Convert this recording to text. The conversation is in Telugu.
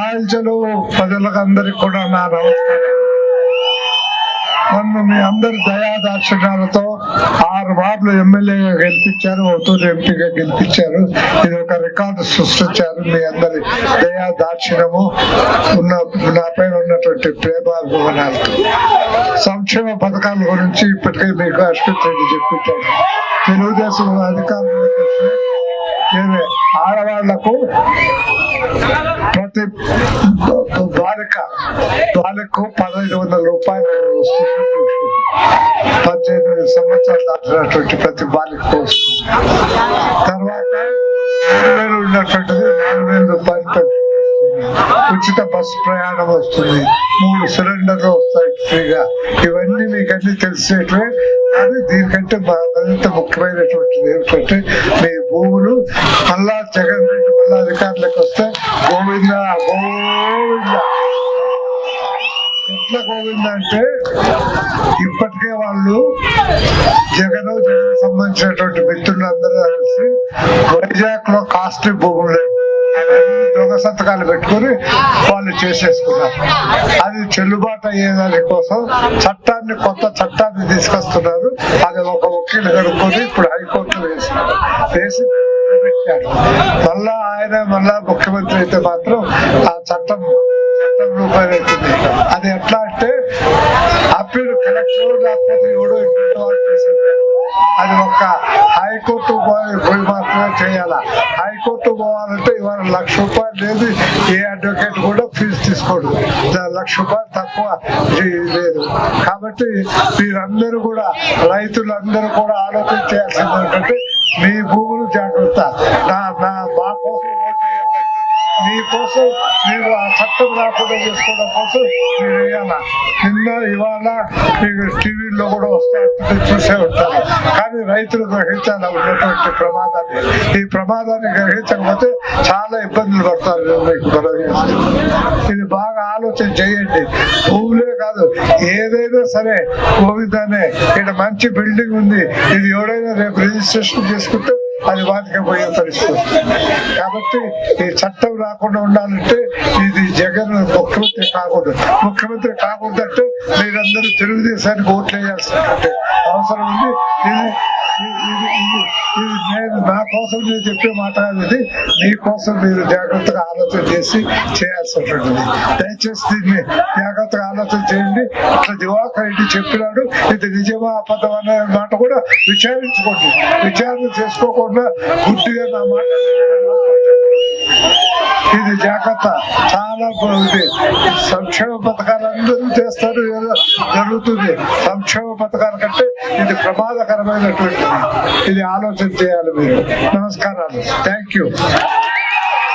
రాయలచలు ప్రజలకు అందరికి కూడా నా నమస్కారం. నన్ను మీ అందరి దయాదాక్షిణాలతో ఆరు వార్డులు ఎమ్మెల్యేగా గెలిపించారు ఒత్తూరు ఎంపీగా గెలిపించారు. ఇది ఒక రికార్డు సృష్టించారు మీ అందరి దయా దాక్షిణము ఉన్న నా పైన ఉన్నటువంటి ప్రేమాభిమానాలతో. సంక్షేమ పథకాల గురించి ఇప్పటికే మీకు అశ్విత్ రెడ్డి చెప్పించాడు తెలుగుదేశం అధికారులు ఆడవాళ్లకు ప్రతి బాలిక బాలికకు పదహైదు వందల రూపాయలు వస్తున్నట్టు పద్దెనిమిది సంవత్సరాలు దాటినటువంటి ప్రతి బాలికకు వస్తుంది తర్వాత మూడు వేలు ఉన్నటువంటిది నాలుగు వేల రూపాయలు పెంచుతుంది. ఉచిత బస్సు ప్రయాణం వస్తుంది. మూడు సిలిండర్లు వస్తాయి ఫ్రీగా. ఇవన్నీ మీకు అన్ని తెలిసేటివే కానీ దీనికంటే మా- మరింత ముఖ్యమైనటువంటిది ఏమిటంటే మీ భూములు మళ్ళా జగన్ రెడ్డి మళ్ళా అధికారులకు వస్తే గోవింద గోవింద. ఎట్లా గోవింద అంటే ఇప్పటికే వాళ్ళు జగన్ జగన్ సంబంధించినటువంటి మిత్రులందరూ కలిసి వైజాగ్లో కాస్ట్లీ భూములు దొంగ సంతకాలు పెట్టుకొని వాళ్ళు చేసేసుకున్నారు. అది చెల్లుబాటు అయ్యేదాని కోసం చట్టాన్ని కొత్త చట్టాన్ని తీసుకొస్తున్నారు. అది ఒక వకీలు కనుక్కొని ఇప్పుడు హైకోర్టులో వేసినారు. వేసి పెట్టారు మళ్ళా ఆయన మళ్ళా ముఖ్యమంత్రి అయితే మాత్రం ఆ చట్టం చట్టం రూపాయలు అవుతుంది అది ఎట్లా అంటే అప్పీలు కలెక్టర్ లేకపోతే ఎవడో అది ఒక హైకోర్టు పోయి పోయి మాత్రమే చేయాలా? హైకోర్టు పోవాలంటే ఇవాళ లక్ష రూపాయలు లేదు. ఏ అడ్వకేట్ కూడా ఫీజు తీసుకోడు. లక్ష రూపాయలు తక్కువ లేదు. కాబట్టి మీరందరూ కూడా రైతులందరూ కూడా ఆలోచన చేయాల్సింది ఏంటంటే మీ భూములు జాగ్రత్త. నా నా మా కోసం మీకోసం మీరు ఆ చట్టం రాకుండా చేసుకోవడం కోసం మీరు వేయాల నిన్న ఇవాళ మీకు టీవీలో కూడా వస్తా చూసే ఉంటారు. కానీ రైతులు గ్రహించాలి ఉన్నటువంటి ప్రమాదాన్ని? ఈ ప్రమాదాన్ని గ్రహించకపోతే చాలా ఇబ్బందులు పడతారు మీకు ఇది బాగా ఆలోచన చేయండి. భూములే కాదు ఏదైనా సరే గోవిందానే ఇక్కడ మంచి బిల్డింగ్ ఉంది. ఇది ఎవడైనా రేపు రిజిస్ట్రేషన్ చేసుకుంటే అది వాటికి పోయే పరిస్థితి. కాబట్టి ఈ చట్టం రాకుండా ఉండాలంటే ఇది జగన్ ముఖ్యమంత్రి కాకూడదు. ముఖ్యమంత్రి కాకూడదంటే మీరందరూ తెలుగుదేశానికి ఓట్లు అవసరం ఉంది. ఇది ఇది- నేను నా కోసం నేను చెప్పే మాట అనేది మీకోసం మీరు జాగ్రత్తగా ఆలోచన చేసి చేయాల్సినటువంటిది దయచేసి దీన్ని జాగ్రత్తగా ఆలోచన చేయండి. ఇట్లా దివాకర్ రెడ్డి చెప్పినాడు ఇది నిజమా అబద్ధం అనే మాట కూడా విచారించుకోండి. విచారణ చేసుకోకుండా గుడ్డిగా నా మాట ఇది జాగ్రత్త. చాలా బాగుంది. సంక్షేమ పథకాలు అందరూ చేస్తారు ఏదో జరుగుతుంది. సంక్షేమ పథకాల కంటే ఇది ప్రమాదకరమైనటువంటిది. ఇది ఆలోచన చేయాలి మీరు. నమస్కారాలు. Thank you